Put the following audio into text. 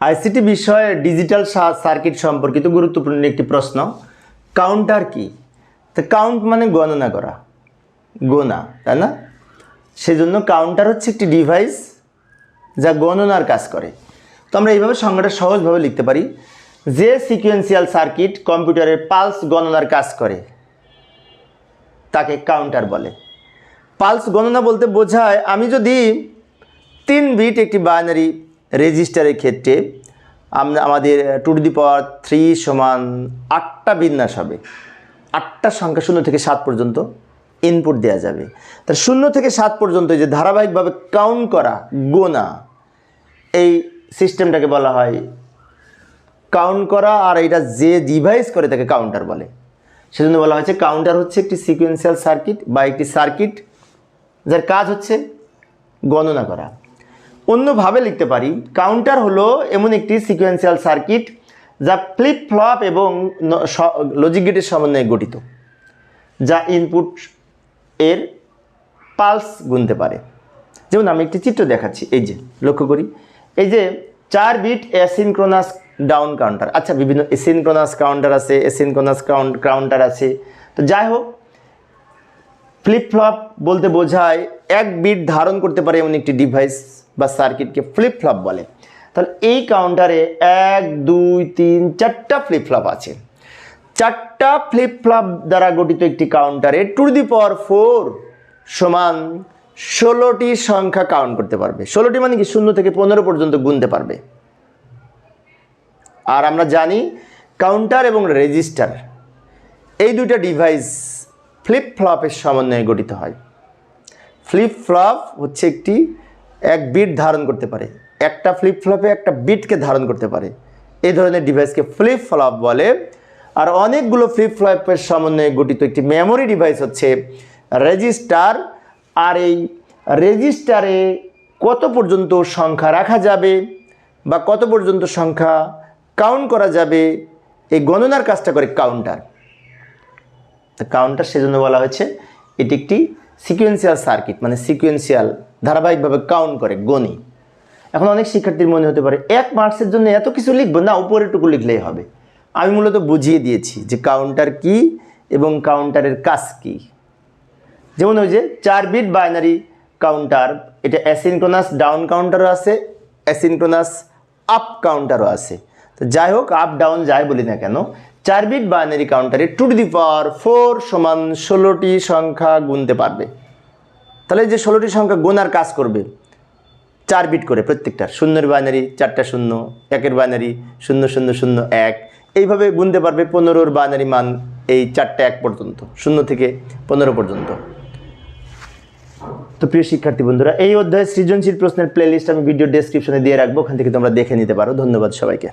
ICT বিষয়ে digital circuit সম্পর্কিত গুরুত্বপূর্ণ একটি প্রশ্ন। কাউন্টার কি? তো কাউন্ট মানে গণনা করা। গোনা, তাই না? সেজন্য কাউন্টার হচ্ছে একটি ডিভাইস যা গণনার কাজ করে। তো আমরা এইভাবে সংজ্ঞাটা সহজভাবে লিখতে পারি। যে সিকুয়েন্সিয়াল সার্কিট কম্পিউটারের পালস গণনার কাজ করে, তাকে কাউন্টার বলে। পালস গণনা বলতে বোঝায়, আমি যদি তিন বিট একটি বাইনারি রেজিস্টারের ক্ষেত্রে আমরা আমাদের two to the power three সমান আটটা বিন্যাস হবে। আটটা সংখ্যা শূন্য থেকে সাত পর্যন্ত ইনপুট দেওয়া যাবে। তার শূন্য থেকে সাত পর্যন্ত যে ধারাবাহিকভাবে কাউন্ট করা গোনা, এই সিস্টেমটাকে বলা হয় কাউন্ট করা, আর এটা যে ডিভাইস করে তাকে কাউন্টার বলে। সেজন্য বলা হয়েছে কাউন্টার হচ্ছে একটি সিকুয়েন্সিয়াল সার্কিট বা একটি সার্কিট যার কাজ হচ্ছে গণনা করা। অন্যভাবে লিখতে পারি। কাউন্টার হলো এমন একটি সিকুয়েন্সিয়াল সার্কিট যা ফ্লিপ ফ্লপ এবং লজিক গেটের সমন্বয়ে গঠিত, যা ইনপুট এর পালস গুনতে পারে। যেমন আমি একটি চিত্র দেখাচ্ছি, এই যে, লক্ষ্য করি। এই যে, চার বিট অ্যাসিনক্রোনাস ডাউন কাউন্টার আচ্ছা বিভিন্ন এসিনক্রোনাস কাউন্টার আছে এসিনক্রোনাস কাউন্টার আছে। তো যাই হোক ফ্লিপ ফ্লপ বলতে বোঝায় এক বিট ধারণ করতে পারে এমন একটি ডিভাইস বা সার্কিটকে ফ্লিপ ফ্লপ বলে। তাহলে এই কাউন্টারে এক, দুই, তিন, চারটা ফ্লিপ ফ্লপ আছে। চারটা ফ্লিপ ফ্লপ দ্বারা গঠিত একটি কাউন্টারে টু দি পাওয়ার ফোর সমান ষোলোটি সংখ্যা কাউন্ট করতে পারবে। ষোলোটি মানে কি? শূন্য থেকে পনেরো পর্যন্ত গুনতে পারবে। আর আমরা জানি কাউন্টার এবং রেজিস্টার এই দুইটা ডিভাইস ফ্লিপ ফ্লপের সমন্বয়ে গঠিত হয়। ফ্লিপ ফ্লপ হচ্ছে একটি এক বিট ধারণ করতে পারে, একটা ফ্লিপ ফ্লপে একটা বিটকে ধারণ করতে পারে। এই ধরনের ডিভাইসকে ফ্লিপ ফ্লপ বলে। আর অনেকগুলো ফ্লিপ ফ্লপের সমন্বয়ে গঠিত একটি মেমোরি ডিভাইস হচ্ছে রেজিস্টার আর এই রেজিস্টারে কত পর্যন্ত সংখ্যা রাখা যাবে বা কত পর্যন্ত সংখ্যা কাউন্ট করা যাবে, এই গণনার কাজটা করে কাউন্টার তো কাউন্টার সেজন্য বলা হয়েছে, এটি একটি সিকুয়েন্সিয়াল সার্কিট মানে সিকুয়েন্সিয়াল ধারাবাহিকভাবে কাউন্ট করে, গণি। এখন অনেক শিক্ষার্থীর মনে হতে পারে, এক মার্কসের জন্য এত কিছু লিখব? না উপরেটুকু লিখলেই হবে। আমি মূলত বুঝিয়ে দিয়েছি যে কাউন্টার কি এবং কাউন্টারের কাজ কী। যেমন ওই যে চার বিট বাইনারি কাউন্টার এটা অ্যাসিনক্রোনাস ডাউন কাউন্টারও আছে অ্যাসিনক্রোনাস আপ কাউন্টারও আছে। যাই হোক আপ ডাউন যাই বলি না কেন, চার বিট বাইনারি কাউন্টারে two to the power four সমান ষোলোটি সংখ্যা গুনতে পারবে। তাহলে যে ষোলোটি সংখ্যা গোনার কাজ করবে, চার বিট করে প্রত্যেকটা, শূন্যের বাইনারি চারটা শূন্য, একের বাইনারি শূন্য শূন্য শূন্য, এক, এইভাবে গুনতে পারবে পনেরোর বাইনারি মান এই চারটা এক পর্যন্ত, শূন্য থেকে পনেরো পর্যন্ত। তো প্রিয় শিক্ষার্থী বন্ধুরা, এই অধ্যায়ে সৃজনশীল প্রশ্নের প্লেলিস্ট আমি ভিডিও ডেসক্রিপশনে দিয়ে রাখব, ওখান থেকে তোমরা দেখে নিতে পারো। ধন্যবাদ সবাইকে।